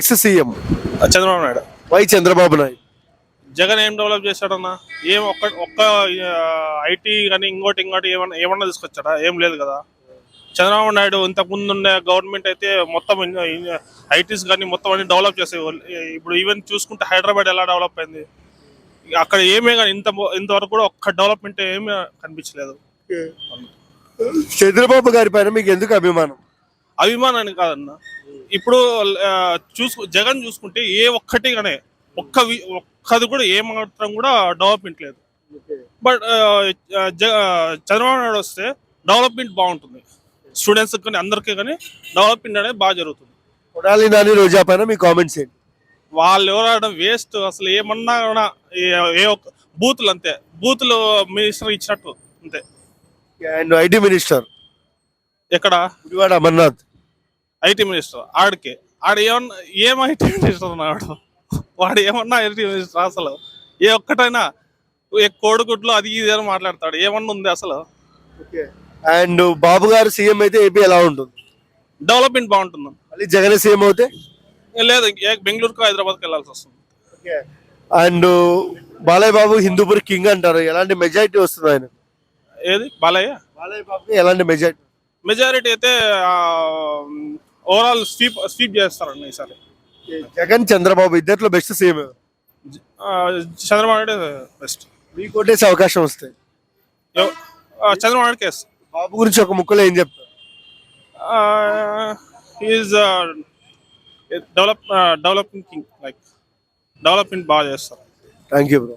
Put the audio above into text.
Next CM Chandrababu Naidu. Why Chandrababu Naidu? Jagan ఏం develop చేశాడన్నా? ఏం ఒక్క ఒక్క ఐటీ కానీ ఇంకోటి ఇంకోటి ఏమన్నా ఏమన్నా తీసుకొచ్చాడా? ఏం లేదు కదా. చంద్రబాబు నాయుడు ఇంతకు ముందు ఉన్న గవర్నమెంట్ అయితే మొత్తం ఐటీస్ కానీ మొత్తం అన్ని డెవలప్ చేసేవాళ్ళు ఇప్పుడు ఈవెన్ చూసుకుంటే హైదరాబాద్ ఎలా డెవలప్ అయింది? అక్కడ ఏమే కానీ ఇంత ఇంతవరకు కూడా ఒక్క డెవలప్మెంట్ ఏమీ కనిపించలేదు. చంద్రబాబు గారి పైన మీకు ఎందుకు అభిమానం? అభిమానాన్ని కాదన్న. ఇప్పుడు ఆ, చూసు జగన్ చూసుకుంటే ఏ ఒక్కటి కానీ ఒక్క ఒక్కది కూడా ఏ మాత్రం కూడా డెవలప్మెంట్ లేదు. బట్ చంద్రబాబు నాయుడు వస్తే డెవలప్మెంట్ బాగుంటుంది. స్టూడెంట్స్ కానీ అందరికీ కానీ డెవలప్మెంట్ అనేది బాగా జరుగుతుంది. కొడాలి నాని రోజా పైన మీ కామెంట్స్ ఏంటి? వాళ్ళు ఎవరాడడం వేస్ట్ అసలు ఏమన్నా కూడా ఏ- ఏ ఒక్క బూతులు అంతే. బూతులు మినిస్టర్ ఇచ్చినట్టు అంతే. And IT minister. ఎక్కడ? గుడివాడ అమర్నాథ్. ఐటీ మినిస్టర్ ఆడికి. ఆడ ఏమన్నా ఏం ఐటీ మినిస్టర్ అన్నాడు వాడు ఏమన్నా ఐటీ మినిస్టర్ అసలు? ఏ ఒక్కటైనా కోడిగుడ్లు అది ఇది అని మాట్లాడతాడు. ఏమన్నా ఉంది అసలు? అండ్ బాబు గారు సీఎం అయితే ఏపీ ఎలా ఉంటుంది? డెవలప్మెంట్ బాగుంటుంది? మళ్ళీ జగన్ సీఎం అవుతే? లేదు ఏ బెంగళూరుకు హైదరాబాద్కి వెళ్ళాల్సి వస్తుంది. అండ్ బాలయ్య బాబు హిందూపూర్ కింగ్ అంటారు. ఎలాంటి మెజారిటీ వస్తుంది ఆయన? ఏది? బాలయ్య? బాలయ్య బాబుకి ఎలాంటి మెజారిటీ? మెజారిటీ అయితే ఓవరాల్ స్వీప్ స్వీప్ చేస్తారండి ఈసారి. జగన్ చంద్రబాబు ఇద్దరిలో best CM Chandrababu Naidu best మీకు కొట్టేసే అవకాశం వస్తాయి చంద్రబాబు నాయుడు కేసు బాబు గురించి ఒక ముక్కలో ఏం చెప్తారు? Is develop developing king like development బాగా చేస్తారు. Thank you bro